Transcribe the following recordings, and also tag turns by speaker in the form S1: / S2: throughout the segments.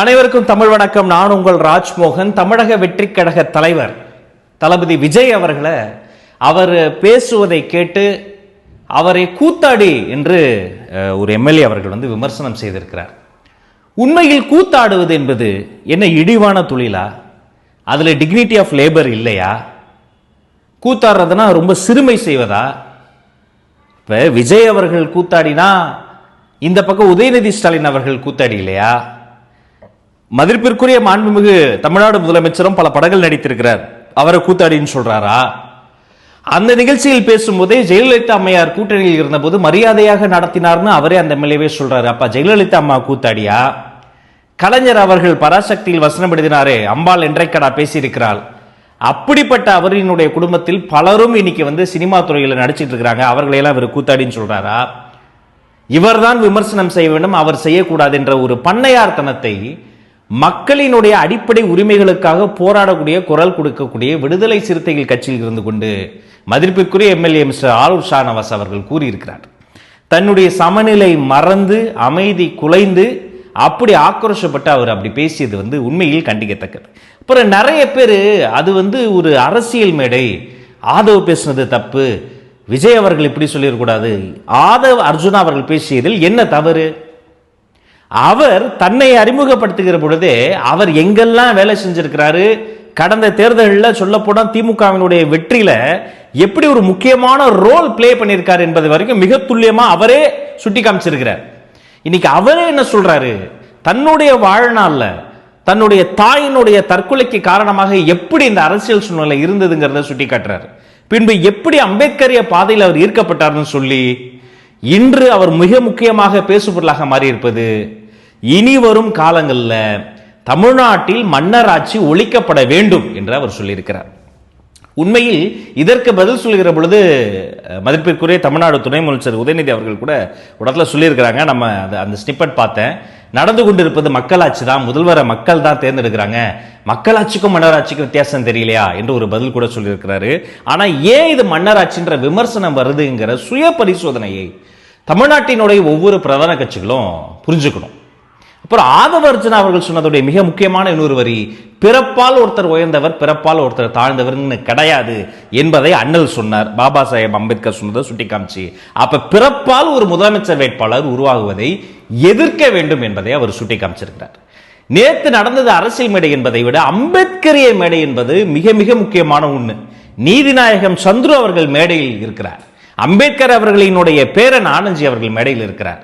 S1: அனைவருக்கும் தமிழ் வணக்கம். நான் உங்கள் ராஜ்மோகன் தமிழக வெற்றி கழக தலைவர் தளபதி விஜய் அவர்களை அவர் பேசுவதை கேட்டு அவரை கூத்தாடி என்று ஒரு எம்எல்ஏ அவர்கள் வந்து விமர்சனம் செய்திருக்கிறார். உண்மையில் கூத்தாடுவது என்பது என்ன இழிவான தொழிலா? அதில் டிக்னிட்டி ஆஃப் லேபர் இல்லையா? கூத்தாடுறதுனா ரொம்ப சிறுமை செய்வதா? இப்போ விஜய் அவர்கள் கூத்தாடினா இந்த பக்கம் உதயநிதி ஸ்டாலின் அவர்கள் கூத்தாடி இல்லையா? மதிப்பிற்குரிய மாண்புமிகு தமிழ்நாடு முதலமைச்சரும் பல படங்கள் நடித்திருக்கிறார். அவரை கூத்தாடின்னு சொல்றாரா? அந்த நிகழ்ச்சியில் பேசும்போதே ஜெயலலிதா அம்மையார் கூட்டணியில் இருந்தபோது மரியாதையாக நடத்தினார்னு அவரே அந்த எம்எல்ஏவே சொல்றாரு. அப்ப ஜெயலலிதா அம்மா கூத்தாடியா? கலைஞர் அவர்கள் பராசக்தியில் வசனம் எழுதினாரே அம்பாள் என்றைக்கடா பேசியிருக்கிறாள்? அப்படிப்பட்ட அவரினுடைய குடும்பத்தில் பலரும் இன்னைக்கு வந்து சினிமா துறையில் நடிச்சிட்டு இருக்கிறாங்க. அவர்களையெல்லாம் இவர் கூத்தாடின்னு சொல்றாரா? இவர்தான் விமர்சனம் செய்ய வேண்டும் அவர் செய்யக்கூடாது என்ற ஒரு பண்ணையார்த்தனத்தை மக்களினுடைய அடிப்படை உரிமைகளுக்காக போராடக்கூடிய குரல் கொடுக்கக்கூடிய விடுதலை சிறுத்தைகள் கட்சியில் இருந்து கொண்டு மதிப்பிற்குரிய எம்எல்ஏ மிஸ்டர் ஆலூர் ஷானவாஸ் அவர்கள் கூறியிருக்கிறார். தன்னுடைய சமநிலை மறந்து அமைதி குலைந்து அப்படி ஆக்ரோஷப்பட்டு அவர் அப்படி பேசியது வந்து உண்மையில் கண்டிக்கத்தக்கது. அப்புறம் நிறைய பேர் அது வந்து ஒரு அரசியல் மேடை. ஆதவ் பேசுனது தப்பு. விஜய் அவர்கள் இப்படி சொல்லிடக்கூடாது. ஆதவ் அர்ஜுனா அவர்கள் பேசியதில் என்ன தவறு? அவர் தன்னை அறிமுகப்படுத்துகிற பொழுதே அவர் எங்கெல்லாம் வேலை செஞ்சிருக்கிறாரு? கடந்த தேர்தலில் சொல்லப்போனால் திமுகவினுடைய வெற்றியில எப்படி ஒரு முக்கியமான ரோல் ப்ளே பண்ணியிருக்காரு என்பது வரைக்கும் மிக துல்லியமா அவரே சுட்டி காமிச்சிருக்கிறார். இன்னைக்கு அவரே என்ன சொல்றாரு? தன்னுடைய வாழ்நாளில் தன்னுடைய தாயினுடைய தற்கொலைக்கு காரணமாக எப்படி இந்த அரசியல் சூழ்நிலை இருந்ததுங்கிறத சுட்டி காட்டுறாரு. பின்பு எப்படி அம்பேத்கரிய பாதையில் அவர் ஈர்க்கப்பட்டார்னு சொல்லி இன்று அவர் மிக முக்கியமாக பேசுபொருளாக மாறியிருப்பது இனி வரும் காலங்களில் தமிழ்நாட்டில் மன்னராட்சி ஒழிக்கப்பட வேண்டும் என்று அவர் சொல்லியிருக்கிறார். உண்மையில் இதற்கு பதில் சொல்லுகிற பொழுது மதிப்பிற்குரிய தமிழ்நாடு துணை முதலமைச்சர் உதயநிதி அவர்கள் கூட உடத்துல சொல்லியிருக்கிறாங்க. நம்ம அந்த அந்த ஸ்னிப்பட் பார்த்தேன். நடந்து கொண்டிருப்பது மக்களாட்சி தான் முதல்வரை மக்கள் தான் தேர்ந்தெடுக்கிறாங்க. மக்களாட்சிக்கும் மன்னராட்சிக்கும் வித்தியாசம் தெரியலையா என்று ஒரு பதில் கூட சொல்லியிருக்கிறாரு. ஆனால் ஏன் இது மன்னராட்சின்ற விமர்சனம் வருதுங்கிற சுய பரிசோதனையை தமிழ்நாட்டினுடைய ஒவ்வொரு பிரதான கட்சிகளும் புரிஞ்சுக்கணும். அப்புறம் ஆதவர்ஜனா அவர்கள் சொன்னதுடைய மிக முக்கியமான இன்னொரு வரி பிறப்பால் ஒருத்தர் உயர்ந்தவர் பிறப்பால் ஒருத்தர் தாழ்ந்தவர்னு கிடையாது என்பதை அண்ணல் சொன்னார். பாபா சாஹேப் அம்பேத்கர் சொன்னதை சுட்டி காமிச்சு அப்ப பிறப்பால் ஒரு முதலமைச்சர் வேட்பாளர் உருவாகுவதை எதிர்க்க வேண்டும் என்பதை அவர் சுட்டி காமிச்சிருக்கிறார் நேத்து நடந்தது அரசியல் மேடை என்பதை விட அம்பேத்கரிய மேடை என்பது மிக மிக முக்கியமான ஒண்ணு. நீதிநாயகம் சந்துரு அவர்கள் மேடையில் இருக்கிறார். அம்பேத்கர் அவர்களினுடைய பேரன் ஆனந்தி அவர்கள் மேடையில் இருக்கிறார்.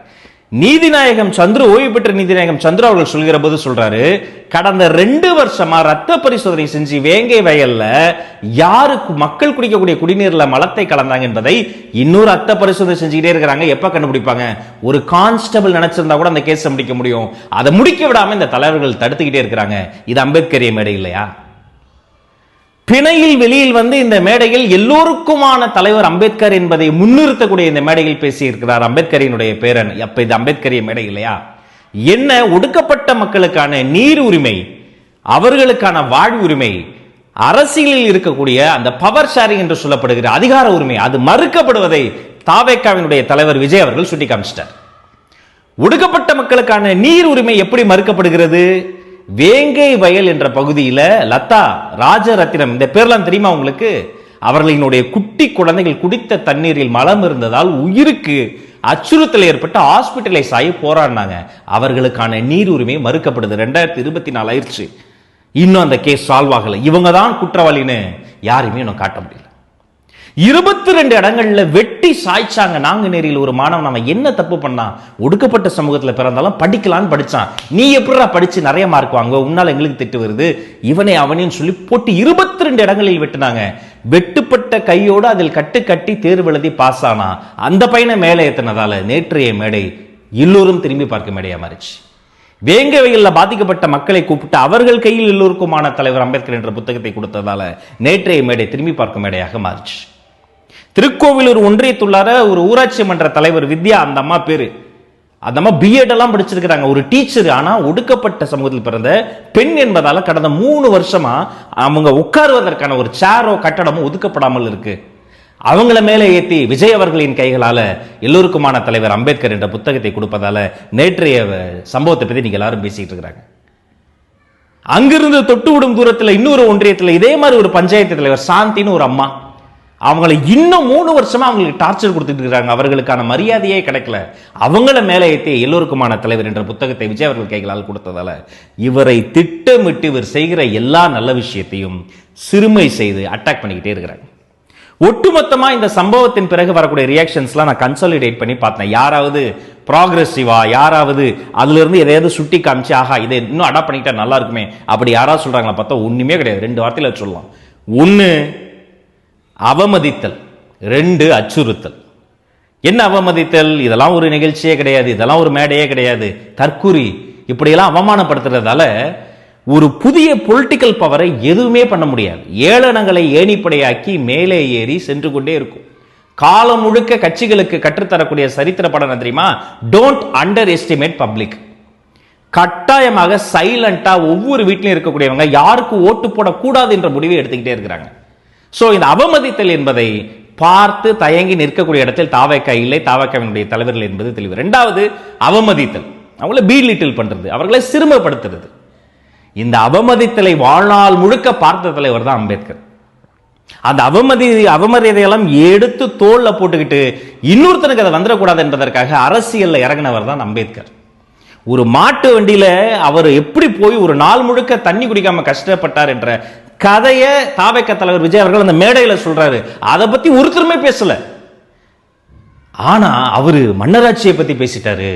S1: நீதிநாயகம் சந்துரு ஓய்வு பெற்ற நீதிநாயகம் சந்துரு அவர்கள் சொல்கிற போது சொல்றாரு கடந்த ரெண்டு வருஷமா ரத்த பரிசோதனை செஞ்சு வேங்கை வயல்ல யாரு மக்கள் குடிக்கக்கூடிய குடிநீர்ல மலத்தை கலந்தாங்க என்பதை இன்னொரு ரத்த பரிசோதனை செஞ்சுக்கிட்டே இருக்கிறாங்க. எப்ப கண்டுபிடிப்பாங்க? ஒரு கான்ஸ்டபிள் நினைச்சிருந்தா கூட அந்த கேஸை முடிக்க முடியும். அதை முடிக்க விடாம இந்த தலைவர்கள் தடுத்துக்கிட்டே இருக்கிறாங்க. இது அம்பேத்கரிய மேடை இல்லையா? பிணையில் வெளியில் வந்து இந்த மேடையில் எல்லோருக்குமான தலைவர் அம்பேத்கர் என்பதை முன்னிறுத்தக்கூடிய இந்த மேடையில் பேசியிருக்கிறார் அம்பேத்கரினுடைய பேரன். அப்ப இது அம்பேத்கரிய மேடை இல்லையா? என்ன ஒடுக்கப்பட்ட மக்களுக்கான நீர் உரிமை அவர்களுக்கான வாழ்வு உரிமை அரசியலில் இருக்கக்கூடிய அந்த பவர் ஷேரிங் என்று சொல்லப்படுகிற அதிகார உரிமை அது மறுக்கப்படுவதை தாவேக்காவினுடைய தலைவர் விஜய் அவர்கள் சுட்டி காமிச்சிட்டார் ஒடுக்கப்பட்ட மக்களுக்கான நீர் உரிமை எப்படி மறுக்கப்படுகிறது? வேங்கை வயல் என்ற பகுதியில் லதா ராஜரத்தினம் இந்த பேர்லாம் தெரியுமா உங்களுக்கு? அவர்களினுடைய குட்டி குழந்தைகள் குடித்த தண்ணீரில் மலம் இருந்ததால் உயிருக்கு அச்சுறுத்தல் ஏற்பட்டு ஹாஸ்பிட்டலைஸ் ஆகி போராடினாங்க. அவர்களுக்கான நீர் உரிமை மறுக்கப்படுது. ரெண்டாயிரத்தி இருபத்தி நாலு ஆயிடுச்சு. இன்னும் அந்த கேஸ் சால்வ் ஆகலை. இவங்க தான் குற்றவாளின்னு யாரையுமே இன்னும் காட்ட முடியல. இருபத்தி ரெண்டு இடங்கள்ல வெட்டி சாய்ச்சாங்க. நாங்குநேரியில் ஒரு மாணவன் நம்ம என்ன தப்பு பண்ணான்? ஒடுக்கப்பட்ட சமூகத்துல பிறந்தாலும் படிக்கலான்னு படிச்சான். நீ எப்படிடா படிச்சு நிறைய மார்க் வாங்க உன்னால எங்களுக்கு திட்டு வருது. இவனை அவனையும் சொல்லி போட்டு இருபத்தி ரெண்டு இடங்களில் வெட்டினாங்க. வெட்டுப்பட்ட கையோடு அதில் கட்டு கட்டி தேர்வு எழுதி பாஸ் ஆனா. அந்த பையனை மேலே ஏத்தினதால நேற்றைய மேடை எல்லோரும் திரும்பி பார்க்க மேடையா மாறிச்சு. வேங்க வெயில்ல பாதிக்கப்பட்ட மக்களை கூப்பிட்டு அவர்கள் கையில் எல்லோருக்குமான தலைவர் அம்பேத்கர் என்ற புத்தகத்தை கொடுத்ததால நேற்றைய மேடை திரும்பி பார்க்கும் மேடையாக மாறிச்சு. திருக்கோவிலூர் ஒன்றியத்துள்ளார ஒரு ஊராட்சி மன்ற தலைவர் வித்யா அந்த அம்மா பேரு. அந்த அம்மா பிஎட் எல்லாம் படிச்சிருக்கிறாங்க. ஒரு டீச்சர் ஆனா ஒடுக்கப்பட்ட சமூகத்தில் பிறந்த பெண் என்பதால கடந்த மூணு வருஷமா அவங்க உட்காருவதற்கான ஒரு சேரோ கட்டடமோ ஒதுக்கப்படாமல் இருக்கு. அவங்கள மேலே ஏத்தி விஜய் அவர்களின் கைகளால எல்லோருக்குமான தலைவர் அம்பேத்கர் என்ற புத்தகத்தை கொடுப்பதால நேற்றைய சம்பவத்தை பத்தி நீங்க எல்லாரும் பேசிட்டு இருக்கிறாங்க. அங்கிருந்து தொட்டு விடும் தூரத்துல இன்னொரு ஒன்றியத்துல இதே மாதிரி ஒரு பஞ்சாயத்து தலைவர் சாந்தின்னு ஒரு அம்மா. அவங்கள இன்னும் மூணு வருஷமா அவங்களுக்கு டார்ச்சர் கொடுத்துட்டு இருக்காங்க. அவர்களுக்கான மரியாதையே கிடைக்கல. அவங்கள மேலே ஏற்றிய எல்லோருக்குமான தலைவர் என்ற புத்தகத்தை விஜய் அவர்கள் கைகளால் கொடுத்ததால இவரை திட்டமிட்டு இவர் செய்கிற எல்லா நல்ல விஷயத்தையும் சிறுமை செய்து அட்டாக் பண்ணிக்கிட்டே இருக்கிறாங்க ஒட்டுமொத்தமாக இந்த சம்பவத்தின் பிறகு வரக்கூடிய ரியாக்ஷன்ஸ்லாம் நான் கன்சாலிடேட் பண்ணி பார்த்தேன். யாராவது ப்ராக்ரெசிவா யாராவது அதுலேருந்து எதையாவது சுட்டி காமிச்சு ஆஹா இதை இன்னும் அடாப்ட் பண்ணிக்கிட்டா நல்லா இருக்குமே அப்படி யாராவது சொல்கிறாங்களா பார்த்தா ஒன்றுமே கிடையாது. ரெண்டு வார்த்தையில் சொல்லலாம். ஒன்று அவமதித்தல் ரெண்டு அச்சுறுத்தல். என்ன அவமதித்தல்? இதெல்லாம் ஒரு நிகழ்ச்சியே கிடையாது இதெல்லாம் ஒரு மேடையே கிடையாது. தற்குறி இப்படியெல்லாம் அவமானப்படுத்துறதால ஒரு புதிய பொலிட்டிக்கல் பவரை எதுவுமே பண்ண முடியாது. ஏளனங்களை ஏணிப்படையாக்கி மேலே ஏறி சென்று கொண்டே இருக்கும். காலம் முழுக்க கட்சிகளுக்கு கற்றுத்தரக்கூடிய சரித்திர படம் தெரியுமா? டோன்ட் அண்டர் எஸ்டிமேட் பப்ளிக் கட்டாயமாக சைலண்டா ஒவ்வொரு வீட்டிலும் இருக்கக்கூடியவங்க யாருக்கு ஓட்டு போடக்கூடாது என்ற முடிவை எடுத்துக்கிட்டே இருக்கிறாங்க. ஸோ இந்த அவமதித்தல் என்பதை பார்த்து தயங்கி நிற்கக்கூடிய இடத்தில் தாவக்கா இல்லை. தாவக்காவினுடைய தலைவர்கள் என்பது தெளிவு. ரெண்டாவது அவமதித்தல். அவங்கள பீலிட்டில் பண்ணுறது அவர்களை சிறுமப்படுத்துறது. இந்த அவமதித்தலை வாழ்நாள் முழுக்க பார்த்த தலைவர் தான் அம்பேத்கர். அந்த அவமதி அவமரியாதையெல்லாம் எடுத்து தோல்ல போட்டுக்கிட்டு இன்னொருத்தனுக்கு அதை வந்துடக்கூடாது என்பதற்காக அரசியலில் இறங்கினவர் தான் அம்பேத்கர். ஒரு மாட்டு வண்டியில் அவர் எப்படி போய் ஒரு நாள் முழுக்க தண்ணி குடிக்காம கஷ்டப்பட்டார் என்ற கதையை தாவைக்க தலைவர் விஜய் அவர்கள் அந்த மேடையில் சொல்கிறாரு அதை பற்றி ஒருத்தருமே பேசலை. ஆனால் அவர் மன்னராட்சியை பற்றி பேசிட்டாரு.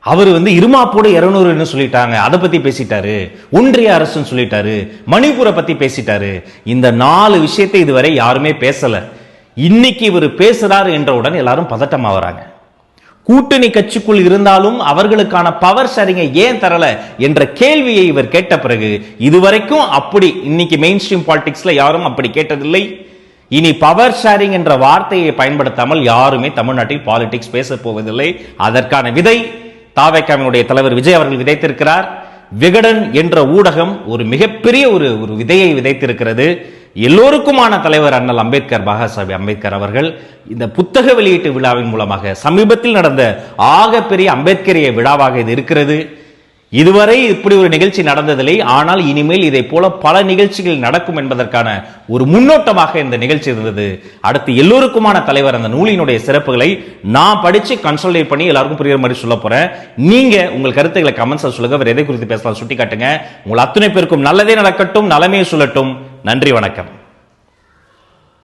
S1: அவர் வந்து இருமாப்போடு இருநூறுன்னு சொல்லிட்டாங்க. அதை பற்றி பேசிட்டாரு. ஒன்றிய அரசுன்னு சொல்லிட்டாரு. மணிப்பூரை பற்றி பேசிட்டாரு. இந்த நாலு விஷயத்தை இதுவரை யாருமே பேசலை. இன்னைக்கு இவர் பேசுகிறாரு என்றவுடன் எல்லாரும் பதட்டமாகறாங்க கூட்டணி கட்சிக்குள் இருந்தாலும் அவர்களுக்கான பவர் ஷேரிங்கை ஏன் தரல என்ற கேள்வியை இவர் கேட்ட பிறகு இதுவரைக்கும் அப்படி இன்னைக்கு மெயின் ஸ்ட்ரீம் பாலிடிக்ஸ்ல யாரும் அப்படி கேட்டதில்லை. இனி பவர் ஷேரிங் என்ற வார்த்தையை பயன்படுத்தாமல் யாருமே தமிழ்நாட்டில் பாலிடிக்ஸ் பேச போவதில்லை. அதற்கான விதை தாவேக்காவினுடைய தலைவர் விஜய் அவர்கள் விதைத்திருக்கிறார். விகடன் என்ற ஊடகம் ஒரு மிகப்பெரிய ஒரு ஒரு விதையை விதைத்திருக்கிறது. எல்லோருக்குமான தலைவர் அண்ணல் அம்பேத்கர் பாகாசாஹிப் அம்பேத்கர் அவர்கள் இந்த புத்தக வெளியீட்டு விழாவின் மூலமாக சமீபத்தில் நடந்த ஆகப்பெரிய அம்பேத்கரிய விழாவாக இது இருக்கிறது. இதுவரை இப்படி ஒரு நிகழ்ச்சி நடந்ததில்லை. ஆனால் இனிமேல் இதை போல பல நிகழ்ச்சிகள் நடக்கும் என்பதற்கான ஒரு முன்னோட்டமாக இந்த நிகழ்ச்சி இருந்தது. அடுத்து எல்லோருக்குமான தலைவர் அந்த நூலினுடைய சிறப்புகளை நான் படிச்சு கன்சல்டேட் பண்ணி எல்லாருக்கும் புரியுற மாதிரி சொல்ல போறேன். நீங்க உங்கள் கருத்துக்களை கமெண்ட்ஸ் சொல்லுங்க. வேற எதை குறித்து பேசலாம்? சுட்டி காட்டுங்க உங்கள் அத்துணை பேருக்கும் நல்லதே நடக்கட்டும் நலமே சொல்லட்டும். நன்றி வணக்கம்.